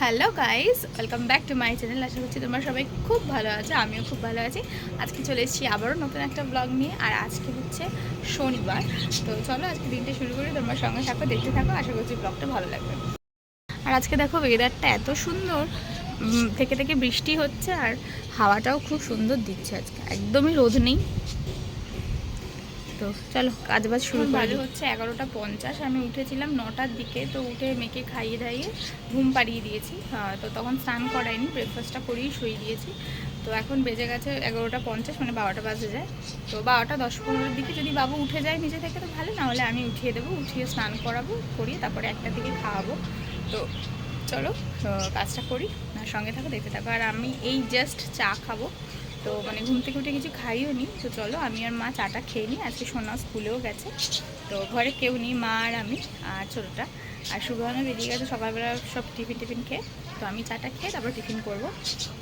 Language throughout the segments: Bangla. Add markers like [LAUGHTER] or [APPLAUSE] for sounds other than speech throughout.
Hello guys welcome back to my channel আশা করছি তোমরা সবাই খুব ভালো আছো, আমিও খুব ভালো আছি। আজকে চলে এসেছি আবারও নতুন একটা ব্লগ নিয়ে, আর আজকে হচ্ছে শনিবার। তো চলো আজকে দিনটা শুরু করি, তোমরা সঙ্গে থাকো, দেখতে থাকো, আশা করছি ব্লগটা ভালো লাগবে। আর আজকে দেখো ওয়েদারটা এত সুন্দর থেকে থেকে বৃষ্টি হচ্ছে, আর হাওয়াটাও খুব সুন্দর দিচ্ছে আজকে। একদমই রোদ নেই। তো চলো কাজ বাজ শুরু বাজে হচ্ছে এগারোটা পঞ্চাশ আমি উঠেছিলাম নটার দিকে তো উঠে মেয়েকে খাইয়ে দাইয়ে ঘুম পাড়িয়ে দিয়েছি। তো তখন স্নান করাইনি ব্রেকফাস্টটা করেই শুয়ে দিয়েছি। তো এখন বেজে গেছে এগারোটা পঞ্চাশ মানে বারোটা বাজে যায়। তো বারোটা দশ পনেরোর দিকে যদি বাবু উঠে যায় নিজে থেকে তো ভালো না হলে আমি উঠিয়ে দেবো উঠিয়ে স্নান করাবো করিয়ে তারপরে একটা দিকে খাওয়াবো। তো চলো কাজটা করি আর সঙ্গে থাকো দেখতে থাকো। আর আমি এই জাস্ট চা খাব। তো মানে ঘুম থেকে উঠে কিছু খাইও নি। তো চলো, আমি আর মা চাটা খেয়ে নিই। আজকে সোনা স্কুলেও গেছে। তো ঘরে কেউ নেই, মা আর আমি আর ছোটোটা। আর সুগানো বেরিয়ে গেছে, সকালবেলা সব টিফিন টিফিন খেয়ে। তো আমি চাটা খেয়ে তারপর টিফিন করব।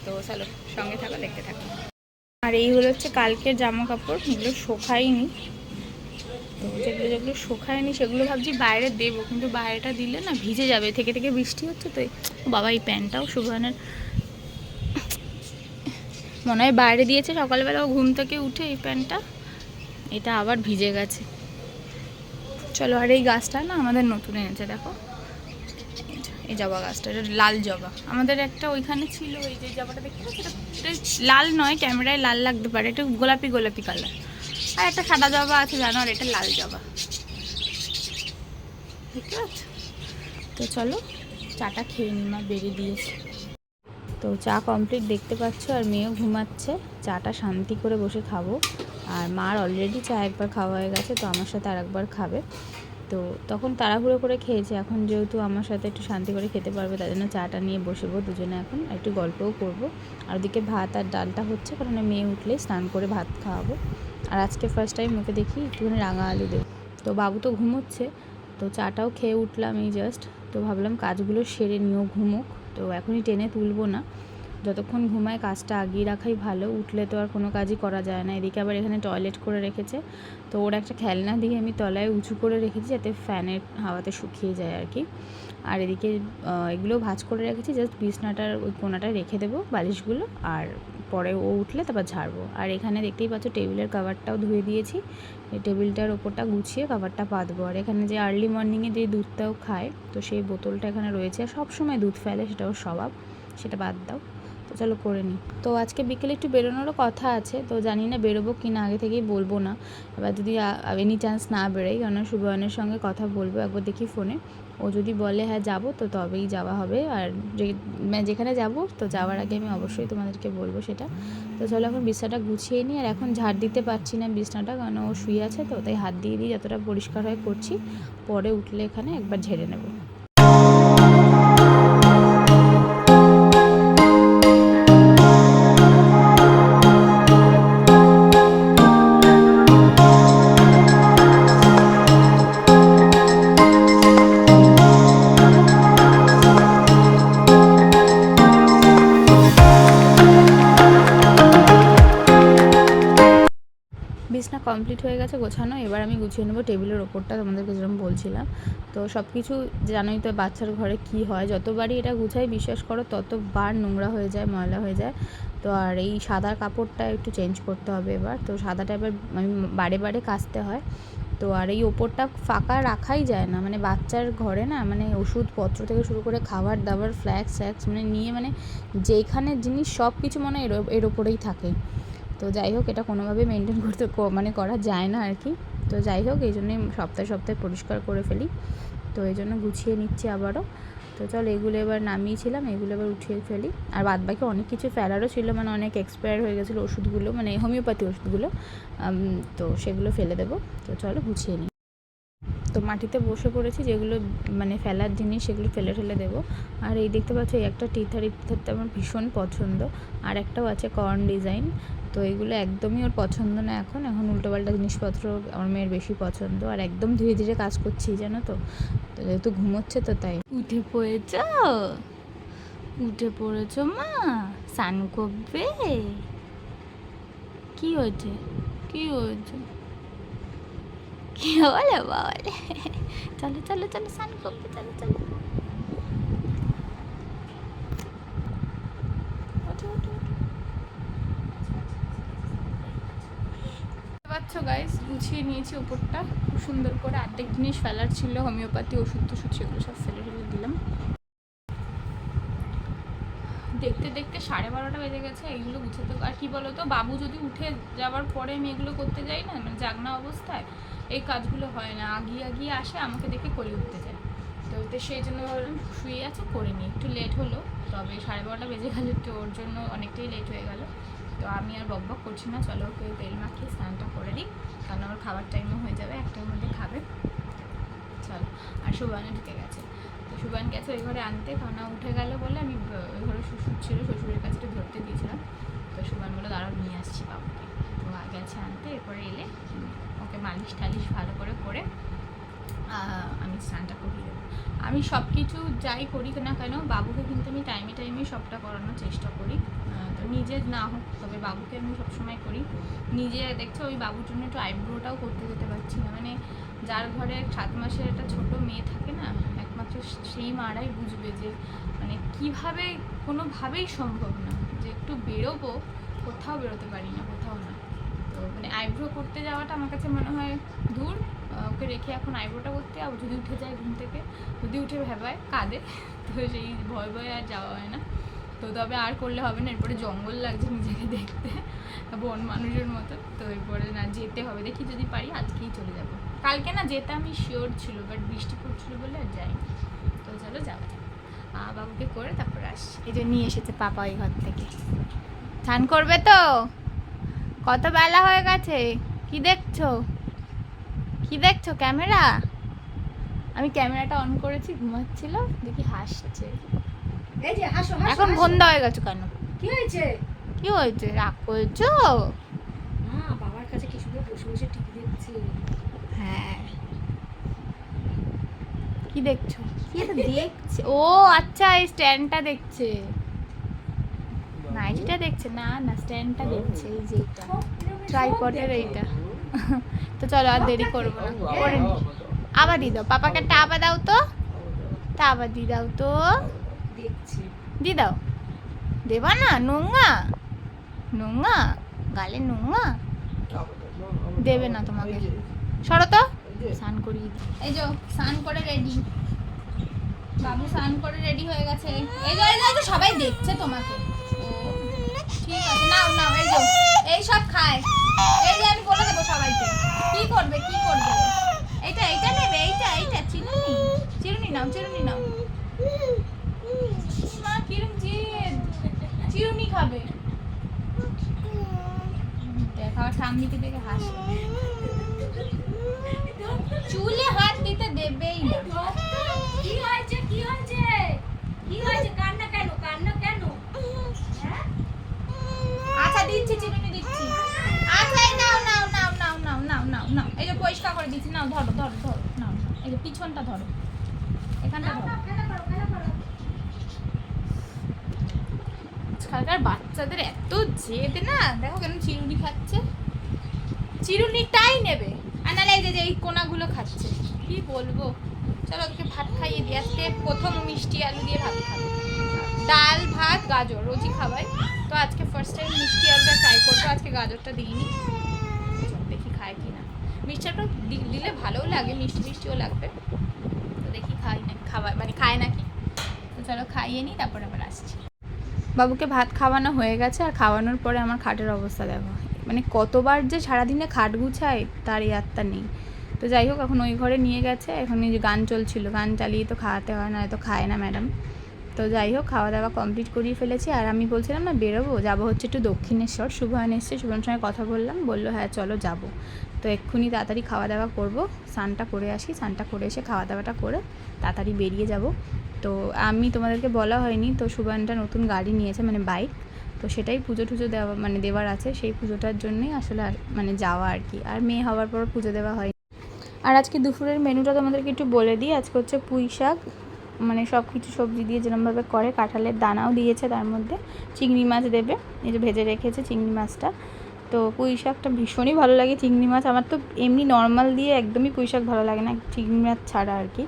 তো চলো, সঙ্গে থাকো, দেখতে থাকো। আর এই হলো হচ্ছে কালকের জামা কাপড় এগুলো শোকাইনি তো যেগুলো যেগুলো শোকায়নি, সেগুলো ভাবছি বাইরে দেবো। কিন্তু বাইরেটা দিলে না ভিজে যাবে। থেকে থেকে বৃষ্টি হচ্ছে, তো বাবা, এই প্যান্টটাও সুগানের মনে হয় বাইরে দিয়েছে, সকালবেলা ঘুম থেকে উঠে এই প্যান্টটা এটা আবার ভিজে গেছে। চলো, আর এই গাছটা না আমাদের নতুন এনেছে, দেখো। এই জবা গাছটা, এটা লাল জবা। আমাদের একটা ওইখানে ছিল ওই যে জবাটা দেখতে এটা লাল নয়, ক্যামেরায় লাল লাগতে পারে। এটা গোলাপি গোলাপি কালার আর একটা সাদা জবা আছে, জানো, আর এটা লাল জবা। দেখতে পাচ্ছ? তো চলো, চাটা খেয়ে নি মা বেরিয়ে দিয়েছে। তো চা কমপ্লিট দেখতে পাচ্ছ, আর মেয়েও ঘুমাচ্ছে। চাটা শান্তি করে বসে খাব। আর মার অলরেডি চা একবার খাওয়া হয়ে গেছে, তো আমার সাথে আর একবার খাবে। তো তখন তাড়াহুড়ো করে খেয়েছে। এখন যেহেতু আমার সাথে একটু শান্তি করে খেতে পারবে তার জন্য চাটা নিয়ে বসবো দুজনে এখন। একটু গল্পও করব। আর ওদিকে ভাত আর ডালটা হচ্ছে, কারণ মেয়ে উঠলেই স্নান করে ভাত খাওয়াবো। আর আজকে ফার্স্ট টাইম ওকে দেখি, একটুখানি রাঙা আলু দেবো। তো বাবু তো ঘুমোচ্ছে, তো চাটাও খেয়ে উঠলাম এই জাস্ট তো ভাবলাম কাজগুলো সেরে নিয়েও ঘুমুক। তো এখনই টেনে তুলবো না। যতক্ষণ ঘুমায় কাজটা আগিয়ে রাখাই ভালো, উঠলে তো আর কোনো কাজই করা যায় না। এদিকে আবার এখানে টয়লেট করে রেখেছে। তো ওর একটা খেলনা দিয়ে আমি তলায় উঁচু করে রেখেছি যাতে ফ্যানের হাওয়াতে শুকিয়ে যায় আর কি। আর এদিকে এগুলো ভাজ করে রেখেছি। জাস্ট বিছনাটার ওই কোনাটায় রেখে দেবো বালিশগুলো। আর পরে ও উঠলে তারপর ঝাড়বো। আর এখানে দেখতেই পাচ্ছ টেবিলের কাভারটাও ধুয়ে দিয়েছি। টেবিলটার ওপরটা গুছিয়ে কাভারটা পাতবো। আর এখানে যে আর্লি মর্নিংয়ে যে দুধটাও খায়, তো সেই বোতলটা এখানে রয়েছে। সব সময় দুধ ফেলে সেটা ওর স্বভাব। সেটা বাদ দাও। তো চলো করে নিই। তো আজকে বিকেলে একটু বেরোনোরও কথা আছে। তো জানি না বেরোবো কি না, আগে থেকেই বলব না। এবার যদি এনি চান্স না বেরোই কেননা সুবয়নের সঙ্গে কথা বলব একবার দেখি ফোনে ও যদি বলে হ্যাঁ যাব, তো তবেই যাওয়া হবে। আর মানে যেখানে যাব, তো যাওয়ার আগে আমি অবশ্যই তোমাদেরকে বলব সেটা। তো চলো এখন বিছনাটা গুছিয়ে নিই। আর এখন ঝাড় দিতে পারছি না বিছনাটা, কারণ ও শুয়ে আছে, তো তাই হাত দিয়ে দিয়ে যতটা পরিষ্কার হয় করছি। পরে উঠলে এখানে একবার ঝেড়ে নেব। বিছনা কমপ্লিট হয়ে গেছে গোছানো, এবার আমি গুছিয়ে নেব টেবিলের ওপরটা, তোমাদেরকে যেরকম বলছিলাম। তো সব কিছু জানোই তো বাচ্চার ঘরে কি হয়, যতবারই এটা গুছাই, বিশ্বাস করো, ততবার নোংরা হয়ে যায়, ময়লা হয়ে যায়। তো আর এই সাদা কাপড়টা একটু চেঞ্জ করতে হবে এবার। তো সাদাটা এবার আমি বারে বারে কাচতে হয়। তো আর এই ওপরটা ফাঁকা রাখাই যায় না মানে বাচ্চার ঘরে না মানে ওষুধপত্র থেকে শুরু করে খাবার দাবার ফ্ল্যাক্স স্যাক্স মানে নিয়ে মানে যেখানে জিনিস সব কিছু মানে ও- এর ওপরেই থাকে। তো যাই হোক, এটা কোনোভাবে মেনটেন করতে মানে করা যায় না আর কি। তো যাই হোক, এই জন্যই সপ্তাহে সপ্তাহে পরিষ্কার করে ফেলি। তো এই জন্য গুছিয়ে নিচ্ছি আবারও। তো চল, এগুলো এবার নামিয়েছিলাম, এগুলো এবার উঠিয়ে ফেলি। আর বাদ বাকি অনেক কিছু ফেলারও ছিল মানে অনেক এক্সপায়ার হয়ে গেছিল ওষুধগুলো মানে হোমিওপ্যাথি ওষুধগুলো। তো সেগুলো ফেলে দেবো। তো চলো, গুছিয়ে নিই। তো মাটিতে বসে পড়েছি, যেগুলো মানে ফেলার জিনিস সেগুলো ফেলে ফেলে দেবো। আর এই দেখতে পাচ্ছ, এই একটা টিথার ইথারটা আমার ভীষণ পছন্দ। আর একটাও আছে কর্ন ডিজাইন তো এগুলো একদমই ওর পছন্দ না এখন। এখন উল্টোপাল্টা জিনিসপত্র আমার মেয়ের বেশি পছন্দ। আর একদম ধীরে ধীরে কাজ করছি, জানো তো। যেহেতু ঘুমোচ্ছে তো তাই। উঠে পড়েছ? উঠে পড়েছ মা? স্নান করবে? কি হয়েছে? কি হয়েছে? কি বলে বলে? চলো চলো চলো, স্নান করবে, চলো চলো পাচ্ছ গাইস গুছিয়ে নিয়েছি উপরটা। খুব সুন্দর করে অর্ধেক জিনিস ফেলার ছিল, হোমিওপ্যাথি, ওষুধ টষুধ সেগুলো সব ফেলে ফেলে দিলাম। দেখতে দেখতে সাড়ে বারোটা বেজে গেছে এগুলো গুছাতে আর কি বলতো, বাবু যদি উঠে যাওয়ার পরে আমি এগুলো করতে যাই না মানে জাগনা অবস্থায়, এই কাজগুলো হয় না। আগিয়ে আগিয়ে আসে, আমাকে দেখে করে উঠতে যায়। তো তো সেই জন্য ভাবলাম শুয়ে আছে, করে নিই। একটু লেট হলো, তবে সাড়ে বারোটা বেজে গেলে, তো ওর জন্য অনেকটাই লেট হয়ে গেল। তো আমি আর বক বক করছি না, চলো ওকে তেল মাখিয়ে স্নানটা করে দিই কারণ ওর খাবার টাইমও হয়ে যাবে, একটার মধ্যে খাবে। চলো, আর সুবানে ঢুকে গেছে। তো সুবান গেছে ওই ঘরে আনতে, কারণ উঠে গেল বলে আমি ওই ঘরে শ্বশুর ছিল, শ্বশুরের কাছে একটু ধরতে দিয়েছিলাম তো সুবান বলে দাঁড়াও, নিয়ে আসছি বাবুকে। তো গেছে আনতে, এরপরে এলে ওকে মালিশ টালিশ ভালো করে করে আমি স্নানটা করিয়ে দেবো। আমি সব কিছু যাই করি না কেন, বাবুকে কিন্তু আমি টাইমে টাইমে সবটা করানোর চেষ্টা করি। তো নিজে না হোক, তবে বাবুকে আমি সবসময় করি। নিজে দেখছ, ওই বাবুর জন্য একটু আইব্রোটাও করতে যেতে পারছি না। মানে যার ঘরে সাত মাসের একটা ছোট মেয়ে থাকে না, একমাত্র সেই মারাই বুঝবে যে মানে কীভাবে কোনোভাবেই সম্ভব না যে একটু বেরোবো, কোথাও বেরোতে পারি না, কোথাও না। মানে আইব্রো করতে যাওয়াটা আমার কাছে মনে হয় দূর। ওকে রেখে এখন আইব্রোটা করতে যাব। যদি উঠে যায় ঘুম থেকে যদি উঠে ভেবায় কাঁদে [LAUGHS] তো সেই ভয় ভয়ে আর যাওয়া হয় না। তো তবে আর করলে হবে না এরপরে জঙ্গল লাগছে নিজেকে দেখতে বন মানুষের মতো। তো এরপরে না যেতে হবে। দেখি যদি পারি আজকেই চলে যাব। কালকে না যেতে আমি শিওর ছিল বাট বৃষ্টি পড়ছিল বলে আর যাই তো চলো যাক। আহ, বাবুকে করে তারপরে আসি এই যে নিয়ে এসেছে পাপা ওই ঘর থেকে। স্নান করবে তো? কত বেলা হয়ে গেছে? কি দেখছ? কি দেখছ ক্যামেরা? আমি ক্যামেরাটা অন করেছি ঘুমাচ্ছিল দেখি হাসছে। এই যে হাসো হাসো এখন বন্ধ হয়ে গেছে কেন? কি হয়েছে? কি হয়েছে? রাগ করেছ? না বাবার কাছে কিছু করে বসে বসে টিভি দেখছে। হ্যাঁ। কি দেখছ? [LAUGHS] কি দেখছে? ও আচ্ছা এই স্ট্যান্ডটা দেখছে। নাইটিটা দেখছে? না না স্ট্যান্ডটা দেখছে এই যে এটা। ট্রাইপডের এইটা। [LAUGHS] তো চলো আর দেরি করব না। করে নি আবার দি দাও। পাপাকে একটা আবার দাও তো। তা আবার দি দাও তো। দেখছে। দি দাও। দেবা না নোংা নোংা গালে নোংা দেবে না তোমাকে। সরো তো। স্নান করিয়ে এই যে স্নান করে রেডি। বাবু স্নান করে রেডি হয়ে গেছে। এই যে সবাই দেখছে তোমাকে ও, ঠিক আছে নাও নাও এই যে এই সব খায়। এই যে আমি বলে দেবো সবাইকে। কি করবে কি করবে? এইটা এইটা নেবে, এইটা এইটা। চিরুনি চিরুনি নাও চিরুনি নাও। মা, কিরম জেদ। চিরুনি খাবে। দেখ আমার ঠাম্মিকে দেখে হাসে চুলে হাত দিতে দেবেই না কি হয়েছে কি হয়েছে কি হয়েছে কান্না কেন কান্না কেন হ্যাঁ? আচ্ছা দিচ্ছি চিরুনি দিচ্ছি। আচ্ছা নাও নাও নাও নাও নাও নাও নাও নাও। এই যে পরিষ্কার করে দিচ্ছি, নাও, ধরো ধরো ধরো, নাও। এই যে পিছনটা ধরো। এখানটা ধরো। আজকালকার বাচ্চাদের এত জেদ না? দেখো কেন চিরুনি খাচ্ছে। চিরুনিটাই নেবে। আর নাহলে এই যে এই কোনাগুলো খাচ্ছে। কি বলব? চলো ওকে ভাত খাইয়ে দিই। আজকে প্রথম মিষ্টি আলু দিয়ে ভাত খাব। ডাল, ভাত, গাজর, রোজই খাওয়াই তো আজকে ফার্স্ট টাইম মিষ্টি আলুটা ট্রাই করব, আজকে গাজরটা দিইনি। দেখি খায় কি না মিষ্টি আলুটা দিলে ভালোও লাগে, মিষ্টি মিষ্টিও লাগবে। তো দেখি খাই না খাওয়াই মানে খায় নাকি? তো চলো খাইয়ে নিই, তারপর আবার আসছি। বাবুকে ভাত খাওয়ানো হয়ে গেছে, আর খাওয়ানোর পরে আমার খাটের অবস্থা দেখো। মানে কতবার যে সারাদিনে খাট গুছায় তার ইয়াত্তা নেই। তো যাই হোক, এখন ওই ঘরে নিয়ে গেছে, এখন এই যে গান চলছিল, গান চালিয়ে তো খাওয়াতে হয় না তো খায় না ম্যাডাম। তো যাই হোক খাওয়া দাওয়া কমপ্লিট করিয়ে ফেলেছি। আর আমি বলছিলাম না, বেরোবো, যাব হচ্ছে একটু দক্ষিণেশ্বর। শুভায়ন এসছে শুভনের সঙ্গে কথা বললাম, বলল হ্যাঁ চলো যাব। তো এক্ষুনি তাড়াতাড়ি খাওয়া দাওয়া করব, স্নানটা করে আসি, স্নানটা করে এসে খাওয়া দাওয়াটা করে তাড়াতাড়ি বেরিয়ে যাব। তো আমি তোমাদেরকে বলা হয়নি, তো সুবানটা নতুন গাড়ি নিয়েছে মানে বাইক। তো সেটাই পুজো টুজো দেওয়া মানে দেওয়ার আছে, সেই পুজোটার জন্যই আসলে মানে যাওয়া আর কি। আর মেয়ে হওয়ার পর পুজো দেওয়া হয় আর আজকে দুপুরের মেনুটা তোমাদেরকে একটু বলে দিই, আজকে হচ্ছে পুঁই শাক মানে সব কিছু সবজি দিয়ে যেরকমভাবে করে, কাঁঠালের দানাও দিয়েছে তার মধ্যে। চিংড়ি মাছ দেবে, এই যে ভেজে রেখেছে চিংড়ি মাছটা। তো পুঁই শাকটা ভীষণই ভালো লাগে চিংড়ি মাছ। আমার তো এমনি নর্মাল দিয়ে একদমই পুঁই শাক ভালো লাগে না, চিংড়ি মাছ ছাড়া আর কি।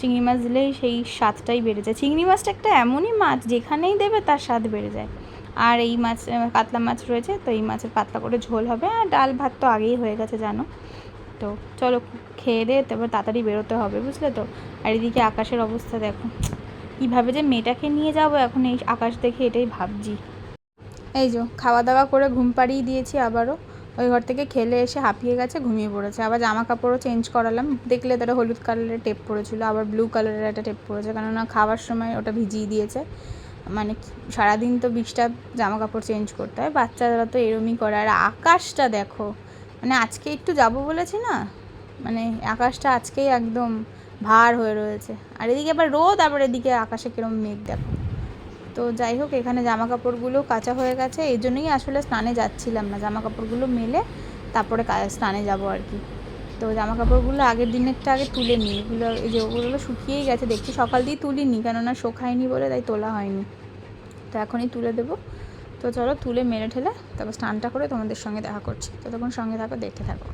চিংড়ি মাছ দিলেই সেই স্বাদটাই বেড়ে যায়। চিংড়ি মাছটা একটা এমনই মাছ, যেখানেই দেবে তার স্বাদ বেড়ে যায়। আর এই মাছ, কাতলা মাছ রয়েছে, তো এই মাছের পাতলা করে ঝোল হবে। আর ডাল ভাত তো আগেই হয়ে গেছে, জানো। তো চলো খেয়ে দিয়ে তারপর তাড়াতাড়ি বেরোতে হবে, বুঝলে তো? আর এদিকে আকাশের অবস্থা দেখো। কীভাবে যে মেয়েটাকে নিয়ে যাব এখন এই আকাশ দেখে এটাই ভাবছি। এই যে খাওয়া দাওয়া করে ঘুম পাড়িয়ে দিয়েছি আবারও। ওই ঘর থেকে খেলে এসে হাঁপিয়ে গেছে, ঘুমিয়ে পড়েছে। আবার জামা কাপড়ও চেঞ্জ করালাম। দেখলে তারা হলুদ কালারের টেপ পড়েছিল, আবার ব্লু কালারের একটা টেপ পড়েছে। কেননা খাওয়ার সময় ওটা ভিজিয়ে দিয়েছে। মানে সারাদিন তো বিশটা জামা কাপড় চেঞ্জ করতে হয়। বাচ্চারা তো এরমই করে। আর আকাশটা দেখো মানে আজকে একটু যাব বলেছি না? মানে আকাশটা আজকেই একদম ভার হয়ে রয়েছে। আর এদিকে আবার রোদ, আবার এদিকে আকাশে কিরম মেঘ দেখো। তো যাই হোক, এখানে জামা কাপড়গুলো কাঁচা হয়ে গেছে। এই জন্যই আসলে স্নানে যাচ্ছিলাম না। জামা কাপড়গুলো মেলে তারপরে স্নানে যাব আর কি। তো জামা কাপড়গুলো আগের দিনেরটা আগে তুলে নিই। এগুলো, এই যে ওগুলো শুকিয়েই গেছে। দেখছি সকাল দিয়ে তুলিনি, কেননা শোকায়নি বলে তাই তোলা হয়নি। তো এখনই তুলে দেবো। তো চলো তুলে মেরে ঠেলে তারপর স্নানটা করে তোমাদের সঙ্গে দেখা করছি। তো তখন সঙ্গে থাকো, দেখতে থাকো।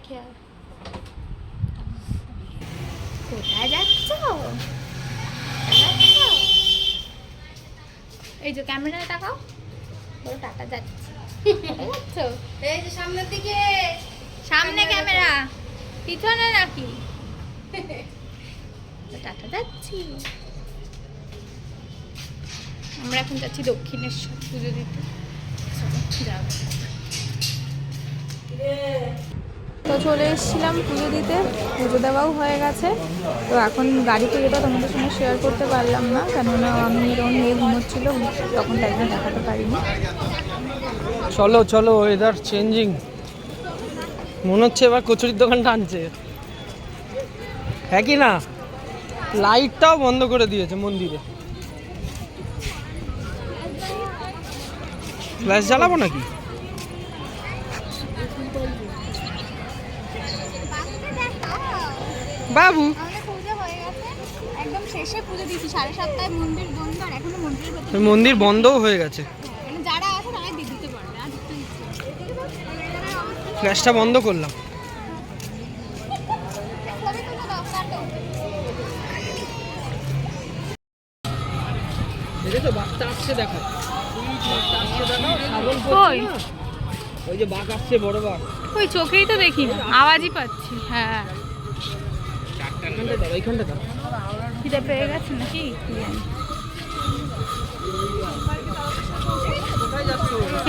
রেখে কোথায় যাচ্ছ? এই যে ক্যামেরায় তাকাও। বলো টাটা যাচ্ছি। এই যে সামনের দিকে। সামনে ক্যামেরা পিছনে নাকি? টাটা যাচ্ছি। আমরা এখন যাচ্ছি দক্ষিণেশ্বর পুজো দিতে। যাব তো চলে এসেছিলাম পুজো দিতে। পুজো দেওয়াও হয়ে গেছে। তো এখন গাড়ি পুজোটা তোমাদের সঙ্গে শেয়ার করতে পারলাম না, কেননা আমি যখন মেয়ে ঘুমোচ্ছিল, তখন জন্য দেখাতে পারিনি। চলো চলো ওয়েদার চেঞ্জিং মনে হচ্ছে এবার কচুরির দোকানটা আনছে। হ্যাঁ কি না? লাইটটাও বন্ধ করে দিয়েছে মন্দিরে। ফ্ল্যাশ জ্বালাবো নাকি? দিতে মন্দির আর হয়ে গেছে। গ্যাসটা বন্ধ করলাম। দেখেছ? বাঘটা আসছে দেখো? ওই যে বাঘ আসছে বড় বাঘ। ওই চোখেই তো দেখি না আওয়াজই পাচ্ছি হ্যাঁ। এইখানটা দাও এইখানটা দাও। খিদে পেয়ে গেছে নাকি?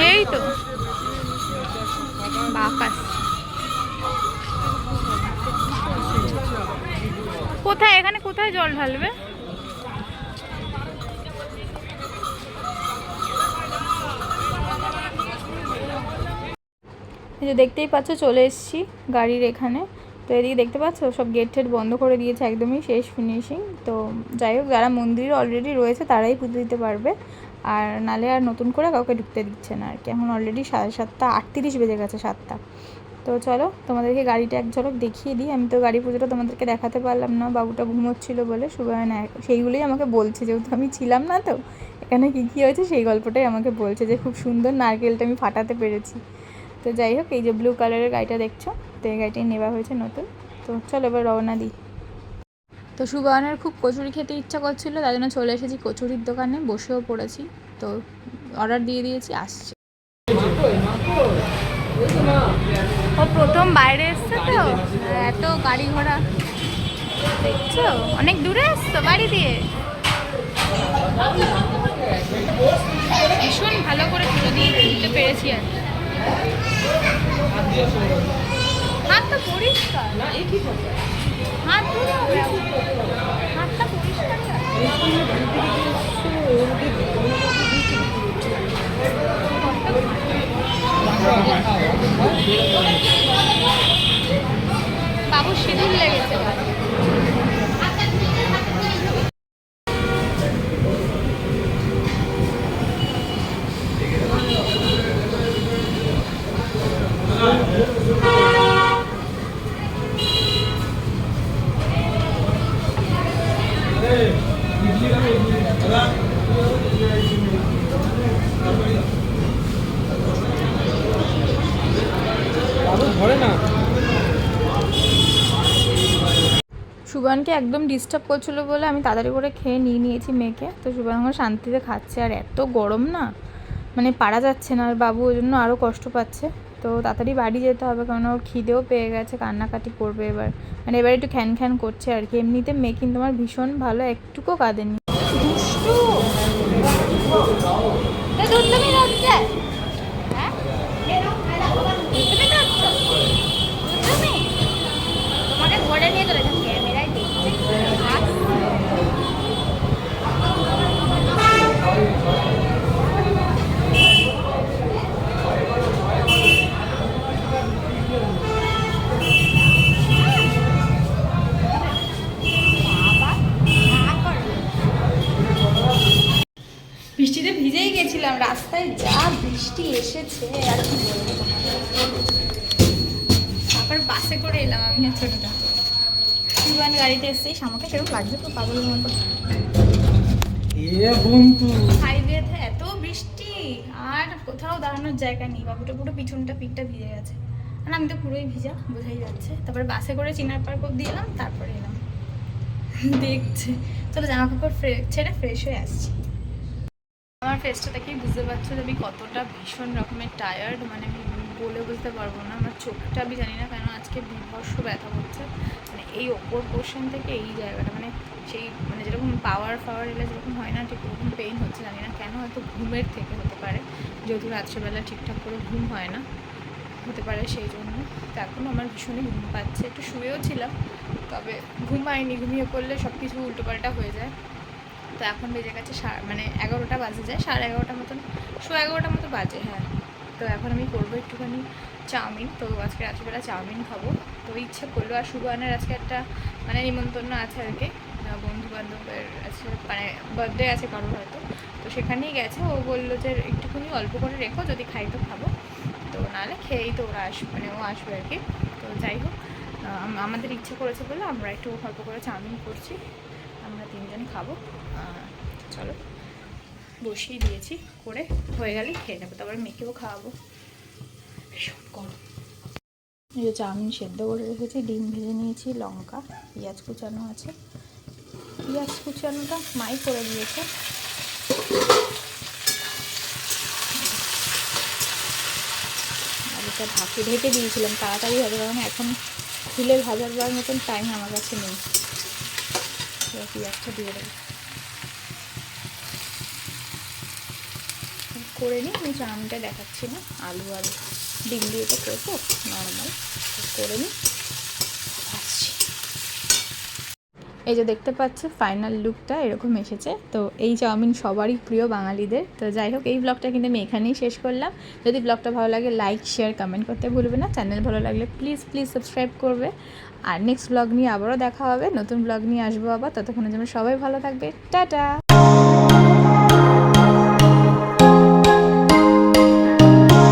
এই তো। বাকাস কোথায়, এখানে কোথায় জল ঢালবে? এই দেখতেই পাচ্ছ, চলে এসেছি গাড়ির এখানে। তো এদিকে দেখতে পাচ্ছ? সব গেট টেট বন্ধ করে দিয়েছে একদমই শেষ ফিনিশিং তো যাই হোক, যারা মন্দিরে অলরেডি রয়েছে তারাই পুজো দিতে পারবে। আর নালে আর নতুন করে কাউকে ঢুকতে দিচ্ছে না আর কি। এখন অলরেডি সাড়ে সাতটা, আটত্রিশ বেজে গেছে সাতটা। তো চলো, তোমাদেরকে গাড়িটা এক ঝলক দেখিয়ে দিই। আমি তো গাড়ি পুজোটা তোমাদেরকে দেখাতে পারলাম না। বাবুটা ঘুমোচ্ছিল বলে সুবায়না সেইগুলোই আমাকে বলছে, যেহেতু আমি ছিলাম না তো। এখানে কী কী হয়েছে সেই গল্পটাই আমাকে বলছে যে, খুব সুন্দর নারকেলটা আমি ফাটাতে পেরেছি। তো যাই হোক, এই যে ব্লু কালারের গাড়িটা দেখছ, তো এই গাড়িটি নেওয়া হয়েছে নতুন। তো চলো এবার রওনা দিই। তো সুবায়নের খুব কচুরি খেতে ইচ্ছা করছিল তাই জন্য চলে এসেছি কচুরির দোকানে, বসেও পড়েছি। তো অর্ডার দিয়ে দিয়েছি, আসছে। ও প্রথম বাইরে এসছে তো? এত গাড়ি ঘোড়া। দেখছ? অনেক দূরে এসছো বাড়ি দিয়ে? ভীষণ ভালো করে পুজো দিয়ে পেরেছি আর কি। হাত তো পরিষ্কার হাত হাতটা পরিষ্কারই আছে। বাবুর সিঁদুর লেগেছে সুবানকে একদম ডিস্টার্ব করছিল বলে আমি তাড়াতাড়ি করে খেয়ে নিয়ে নিয়েছি মেয়েকে। তো সুবান শান্তিতে খাচ্ছে আর এত গরম না মানে পারা যাচ্ছে না আর বাবু, ওই জন্য আরও কষ্ট পাচ্ছে। তো তাড়াতাড়ি বাড়ি যেতে হবে, কারণ ওর খিদেও পেয়ে গেছে, কান্নাকাটি করবে এবার। মানে এবার একটু খ্যান খ্যান করছে আর কি। এমনিতে মেয়ে কিন্তু আমার ভীষণ ভালো, একটুকু কাঁদেনি। বিমান গাড়িতে এসেছি আমাকে সেরকম লাগছে তো পাগলের মতো হাইওয়েতে এত বৃষ্টি আর কোথাও দাঁড়ানোর জায়গা নেই বাবুটা পুরো পিছনটা পিঠটা ভিজে গেছে। আর আমি তো পুরোই ভিজা বোঝাই যাচ্ছে। তারপরে বাসে করে চিনার পার্ক অব্দি এলাম তারপরে এলাম। দেখছে। চলো জামা কাপড় ছেড়ে ফ্রেশ হয়ে আসছি। আমার ফেসটা দেখেই বুঝতে পারছ যে আমি কতটা ভীষণ রকমের টায়ার্ড মানে আমি বলে বুঝতে পারব না। আমার চোখটা আমি জানি না কেন আজকে বিভর্ষ ব্যথা করছে। এই ওপর পোর্শন থেকে এই জায়গাটা মানে সেই মানে যেরকম পাওয়ার ফাওয়ার এলে যেরকম হয় না, ঠিক ওরকম পেইন হচ্ছে, জানি না কেন হয়তো ঘুমের থেকে হতে পারে, যেহেতু রাত্রেবেলা ঠিকঠাক করে ঘুম হয় না, হতে পারে সেই জন্য। তো এখন আমার ভীষণই ঘুম পাচ্ছে, একটু শুয়েও ছিলাম, তবে ঘুম পাইনি ঘুমিয়ে পড়লে সব কিছু উল্টোপাল্টা হয়ে যায়। তো এখন বেজে গেছে মানে এগারোটা বাজে যায়, সাড়ে এগারোটার মতন শো এগারোটার মতো বাজে হ্যাঁ। তো এখন আমি করব একটুখানি চাউমিন, তো আজকে রাত্রিবেলা চাউমিন খাব। তো ইচ্ছে করল, আর সুবানের আজকে একটা মানে নিমন্ত্রণ আছে আর কি। বন্ধু বান্ধবের আছে মানে বার্থডে আছে কারোর হয়তো। তো সেখানেই গেছে, ও বলল যে একটুখানি অল্প করে রেখো, যদি খাই তো খাব। তো নাহলে খেয়েই তো ওরা আসবে মানে ও আসবে আর কি। তো যাই হোক আমাদের ইচ্ছে করেছে বলে আমরা একটু অল্প করে চাউমিন করছি। আমরা তিনজন খাব। চলো, বসিয়ে দিয়েছি, করে হয়ে গেলে খেয়ে নেব। তারপর মেয়েকেও খাওয়াবো। ভীষণ গরম এই যে চাউমিন সেদ্ধ করে রেখেছি, ডিম ভেজে নিয়েছি, লঙ্কা, পেঁয়াজ কুচানো আছে। পেঁয়াজ কুচানোটা মাই করে দিয়েছে। আর এটা ঢাকে ঢেকে দিয়েছিলাম, তাড়াতাড়ি হবে, কারণ এখন খুলে ভাজার বার মতন টাইম আমার কাছে নেই। পেঁয়াজটা দিয়ে দেবো। করে নিই, আমি চাউমিনটা দেখাচ্ছি না, আলু আর ডিম দিয়ে তো করব নর্মাল করে নিই এই যে দেখতে পাচ্ছ ফাইনাল লুকটা এরকম এসেছে। তো এই চাউমিন সবারই প্রিয় বাঙালিদের। তো যাই হোক, এই ব্লগটা কিন্তু আমি এখানেই শেষ করলাম। যদি ব্লগটা ভালো লাগে লাইক শেয়ার কমেন্ট করতে ভুলবে না। চ্যানেল ভালো লাগলে প্লিজ প্লিজ সাবস্ক্রাইব করবে। আর নেক্সট ব্লগ নিয়ে আবারও দেখা হবে। নতুন ব্লগ নিয়ে আসব আবার। ততক্ষণের জন্য সবাই ভালো থাকবে। টাটা!